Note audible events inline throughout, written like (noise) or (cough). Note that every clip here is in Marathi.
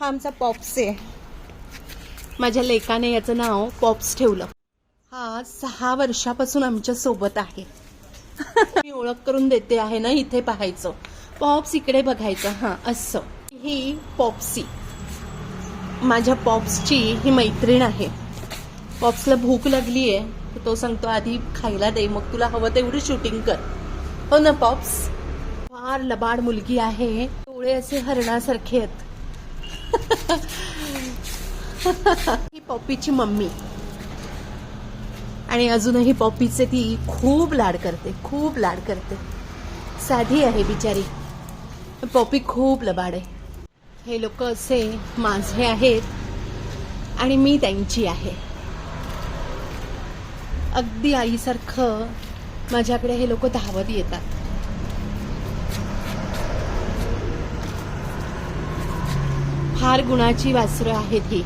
हा आमचा पॉप्स आहे. माझ्या लेकाने याचं नाव पॉप्स ठेवलं. हा सहा वर्षापासून आमच्यासोबत आहे. (laughs) मी ओळख करून देते आहे ना इथे पाहायचं. पॉप्स इकडे बघायचं. हा असं. ही पॉप्सी. माझ्या पॉप्सची ही मैत्रीण आहे. पॉप्सला भूक लागली आहे. तर तो सांगतो आधी खायला दे मग तुला हवं तेवढी शूटिंग कर. हो ना पॉप्स? फार लबाड मुलगी आहे. डोळे असे हरणासारखे आहेत. ही पॉपीची मम्मी. आणि अजूनही पॉपीचे ती खूप लाड करते खूप लाड करते. साधी आहे बिचारी. पॉपी खूप लबाड आहे. हे लोक असे माझे आहेत आणि मी त्यांची आहे. अगदी आईसारखं माझ्याकडे हे लोक धावत येतात. फार गुणाची वासरं आहेत ही.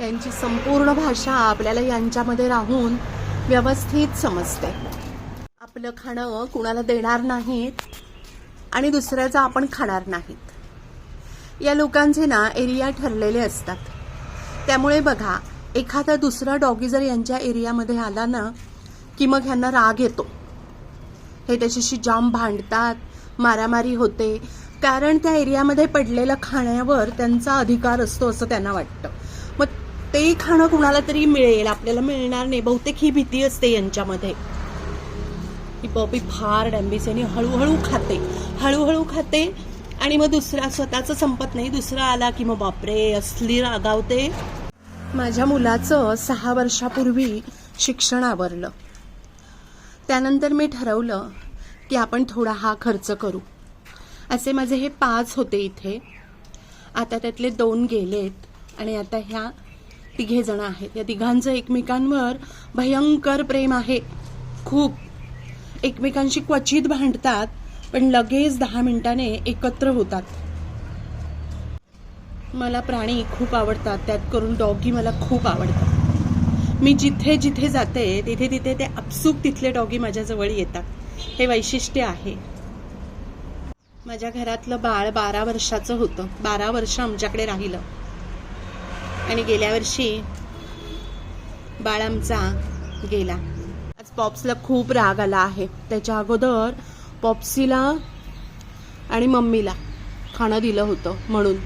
यांची संपूर्ण भाषा आपल्याला यांच्यामध्ये राहून व्यवस्थित समजते. आपलं खाणं कुणाला देणार नाहीत आणि दुसऱ्याचं आपण खाणार नाहीत. या लोकांचे ना एरिया ठरलेले असतात. त्यामुळे बघा एखादा दुसरा डॉगी जर यांच्या एरियामध्ये आला ना की मग ह्यांना राग येतो. हे त्याच्याशी जाम भांडतात मारामारी होते कारण त्या एरियामध्ये पडलेलं खाण्यावर त्यांचा अधिकार असतो असं त्यांना वाटतं. मग ते खाणं कुणाला तरी मिळेल आपल्याला मिळणार नाही. बहुतेक ही भीती असते यांच्यामध्ये. ही पॉपी फार डॅम्बिस आणि हळूहळू खाते. हळूहळू खाते आणि मग दुसरा स्वतःचं संपत नाही. दुसरा आला की मग बापरे असली रागावते. माझ्या मुलाचं सहा वर्षापूर्वी शिक्षण आवरलं. त्यानंतर मी ठरवलं की आपण थोडा हा खर्च करू. असे माझे हे पाच होते इथे. आता त्यातले दोन गेलेत आणि आता ह्या तिघे जण आहेत. या तिघांचं एकमेकांवर भयंकर प्रेम आहे. खूप. एकमेकांशी क्वचित भांडतात पण लगेच दहा मिनिटाने एकत्र होतात. मला प्राणी खूप आवडतात. त्यात करून डॉगी मला खूप आवडतात. मी जिथे जिथे जाते तिथे तिथे ते आपसूक तिथले डॉगी माझ्याजवळ येतात. हे वैशिष्ट्य आहे. माझ्या घरातलं बाळ बारा वर्षाचं होतं. बारा वर्ष आमच्याकडे राहिलं. आणि गेल्या वर्षी बाळ आमचा गेला. आज पॉप्सला खूप राग आला आहे. त्याच्या अगोदर पॉप्सीला आणि मम्मीला खाणं दिलं होतं म्हणून.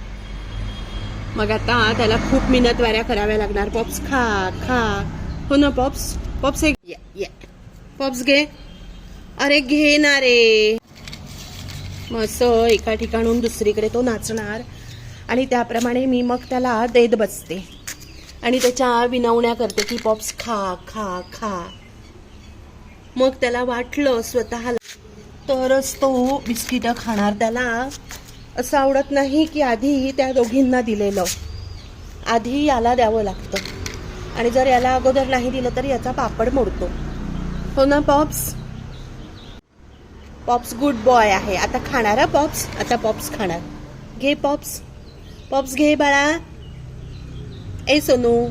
मग आता त्याला खूप मिनतवाऱ्या कराव्या लागणार. पॉप्स खा खा. हो ना पॉप्स? पॉप्स एक या. पॉप्स घे. अरे घे ना रे. मग असं एका ठिकाणून दुसरीकडे तो नाचणार. आणि त्याप्रमाणे मी मग त्याला देत बसते. आणि त्याच्या विनवण्या करते की पॉप्स खा खा खा. मग त्याला वाटलं स्वतःला तरच तो बिस्किटं खाणार. त्याला असं आवडत नाही की आधी त्या दोघींना दिलेलं. आधी याला द्यावं लागतं. आणि जर याला अगोदर नाही दिलं तर याचा पापड मोडतो. हो ना पॉप्स? पॉप्स गुड बॉय आहे. आता खाणार हा पॉप्स आता पॉप्स खाणार. घे पॉप्स. पॉप्स घे बाळा. ए सोनू.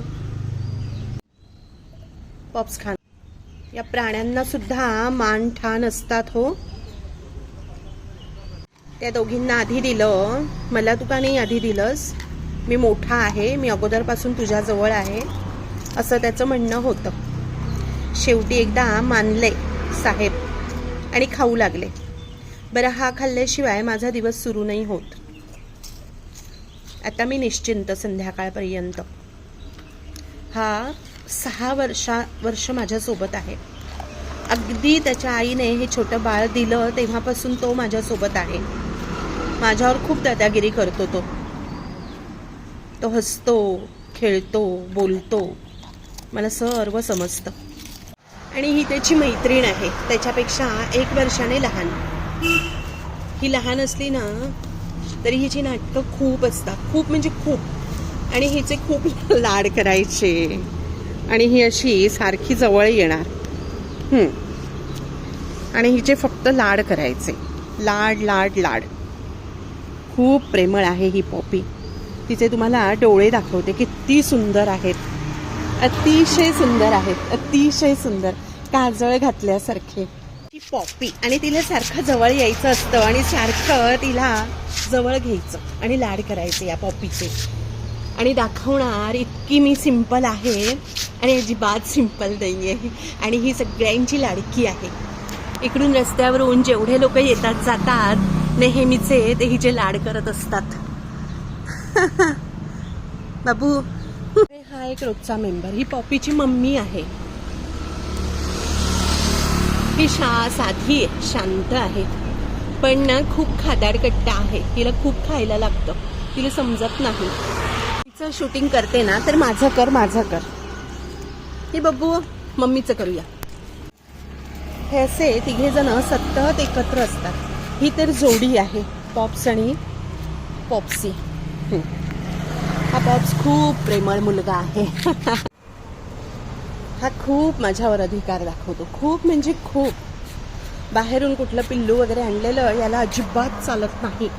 पॉप्स खाणार या प्राण्यांना सुद्धा मान ठाण असतात हो. त्या दोघींना आधी दिलं. मला तू का नाही आधी दिलंस? मी मोठा आहे. मी अगोदरपासून तुझ्याजवळ आहे. असं त्याचं म्हणणं होतं. शेवटी एकदा मानले साहेब. आणि खाऊ लागले. बरं हा खाल्ल्याशिवाय माझा दिवस सुरू नाही होत. आता मी निश्चिंत संध्याकाळपर्यंत. हा सहा वर्षा वर्ष माझ्यासोबत आहे. अगदी त्याच्या आईने हे छोटं बाळ दिलं तेव्हापासून तो माझ्यासोबत आहे. माझ्यावर खूप दादागिरी करतो तो. तो हसतो खेळतो बोलतो. मला सर्व समजतं. आणि ही त्याची मैत्रीण आहे. त्याच्यापेक्षा एक वर्षाने लहान. ही लहान असली ना तरी हिची नाटकं खूप असतात. खूप म्हणजे खूप. आणि हिचे खूप (laughs) लाड करायचे. आणि ही अशी सारखी जवळ येणार. आणि हिचे फक्त लाड करायचे. लाड लाड लाड. खूप प्रेमळ आहे ही पॉपी. तिचे तुम्हाला डोळे दाखवते किती सुंदर आहेत. अतिशय सुंदर आहेत. अतिशय सुंदर. काजळ घातल्यासारखे. ती पॉपी आणि तिला सारखं जवळ यायचं असतं आणि सारखं तिला जवळ घ्यायचं आणि लाड करायचे या पॉपीचे आणि दाखवणार इतकी मी सिंपल आहे आणि अजिबात सिंपल नाही आहे आणि ही सगळ्यांची लाडकी आहे. इकडून रस्त्यावरून जेवढे लोक येतात जातात नेहमीचे ते हिचे लाड करत असतात. (laughs) बाबू हा एक रोजचा मेंबर ही पॉपीची मम्मी आहे. ही शा साधी आहे शांत आहे. पण ना खूप खादाडकट्टा आहे. तिला खूप खायला लागतं. तिला समजत नाही. तिचं शूटिंग करते ना तर माझं कर माझं कर. हे बब्बू मम्मीचं करूया. हे असे तिघे जण सतत एकत्र असतात. ही तर जोडी आहे. पॉप्स आणि पॉप्सी हा पॉप्स खूप प्रेमळ मुलगा आहे. हा खूप माझ्यावर अधिकार दाखवतो. खूप म्हणजे खूप. बाहेरून कुठलं पिल्लू वगैरे आणलेलं याला अजिबात चालत नाही.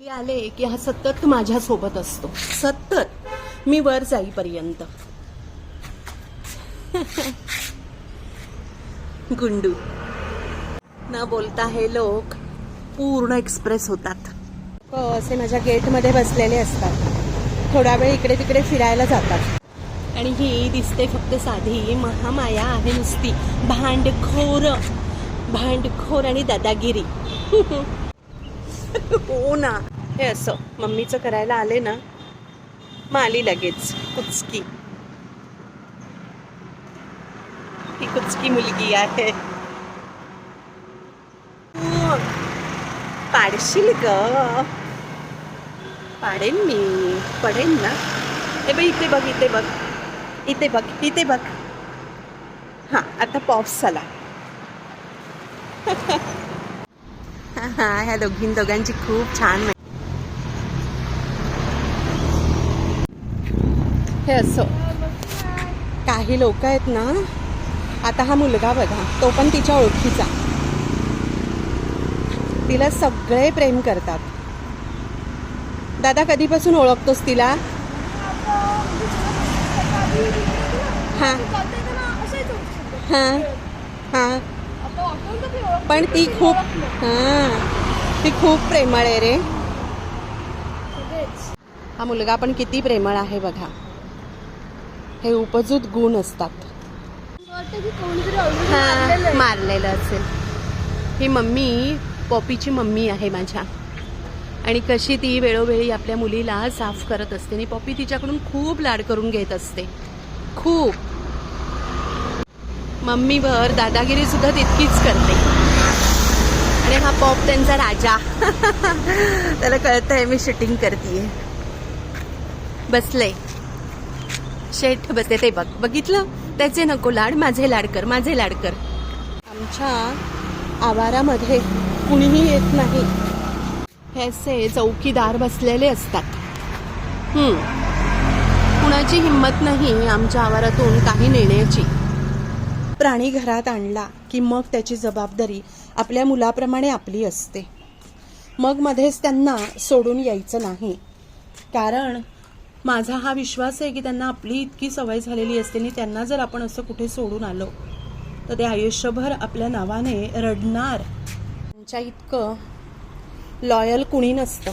मी आले की हा सतत माझ्या सोबत असतो. सतत. मी वर जाईपर्यंत. गुंडू. न बोलता हे लोक पूर्ण एक्सप्रेस होतात. लोक असे माझ्या गेटमध्ये बसलेले असतात. थोडा वेळ इकडे तिकडे फिरायला जातात. आणि ही दिसते फक्त साधी महामाया आहे नुसती. भांडखोर. भांडखोर आणि दादागिरी. (laughs) हो ना. हे असं. मम्मीचं करायला आले ना माली लगेच. कुचकी. ही कुचकी मुलगी आहे. पाडशील ग. पाडेन मी पडेन ना. हे बघ इथे बघ इथे बघ. इथे बघ इथे बघ. हां आता पॉप्स झाला हां ह्या दोघीं दोघांची खूप छान हे असं. काही लोक आहेत ना आता हा मुलगा बघा तो पण तिच्या ओळखीचा. तिला सगळे प्रेम करतात. दादा कधीपासून ओळखतोस तिला? हां. हां. हां. पण ती खूप हा. ती खूप प्रेमळ आहे रे. हा मुलगा पण किती प्रेमळ आहे बघा. हे उपजूत गुण असतात. हां मारलेलं असेल. ही मम्मी पॉपीची मम्मी आहे माझ्या. आणि कशी ती वेळोवेळी आपल्या मुलीला साफ करत असते आणि पॉपी तिच्याकडून खूप लाड करून घेत असते. खूप. मम्मीवर दादागिरी सुद्धा तितकीच करते. आणि हा पॉप त्यांचा राजा. (laughs) त्याला कळतंय मी शूटिंग करते बसले शेठ बसले ते बघ. बघितलं? त्याचे नको लाड माझे लाड कर माझे लाड कर. आमच्या आवारामध्ये कुणीही येत नाही. हे असे चौकीदार बसलेले असतात. कुणाची हिंमत नाही आमच्या आवारातून काही नेण्याची. प्राणी घरात आणला की मग त्याची जबाबदारी आपल्या मुलाप्रमाणे आपली असते. मग मध्येच त्यांना सोडून यायचं नाही. कारण माझा हा विश्वास आहे की त्यांना आपली इतकी सवय झालेली असते आणि त्यांना जर आपण असं कुठे सोडून आलो तर ते आयुष्यभर आपल्या नावाने रडणार. त्यांच्या इतकं लॉयल कुणी नसतं.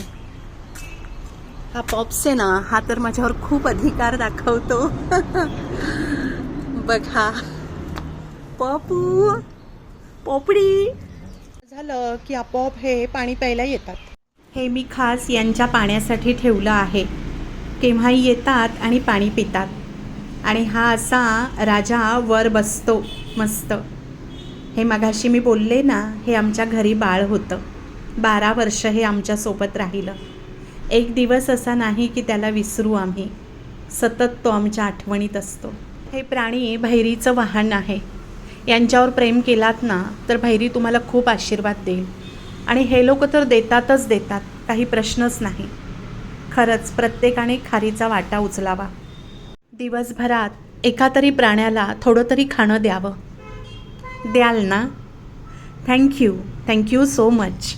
हा पॉप्स आहे ना हा तर माझ्यावर खूप अधिकार दाखवतो. (laughs) बघा. पॉपू पोपडी. झालं की आपोआप हे पाणी प्यायला येतात. हे मी खास यांच्या पाण्यासाठी ठेवलं आहे. केव्हाही येतात आणि पाणी पितात. आणि हा असा राजा वर बसतो मस्त. हे मगाशी मी बोलले ना हे आमच्या घरी बाळ होतं. बारा वर्ष हे आमच्यासोबत राहिलं. एक दिवस असा नाही की त्याला विसरू आम्ही. सतत तो आमच्या आठवणीत असतो. हे प्राणी भैरीचं वाहन आहे. यांच्यावर प्रेम केलात ना तर भैरी तुम्हाला खूप आशीर्वाद देईल. आणि हे लोक तर देतातच देतात काही प्रश्नच नाही. खरंच प्रत्येकाने खारीचा वाटा उचलावा. दिवसभरात एका तरी प्राण्याला थोडं तरी खाणं द्यावं. द्याल ना? Thank you thank you so much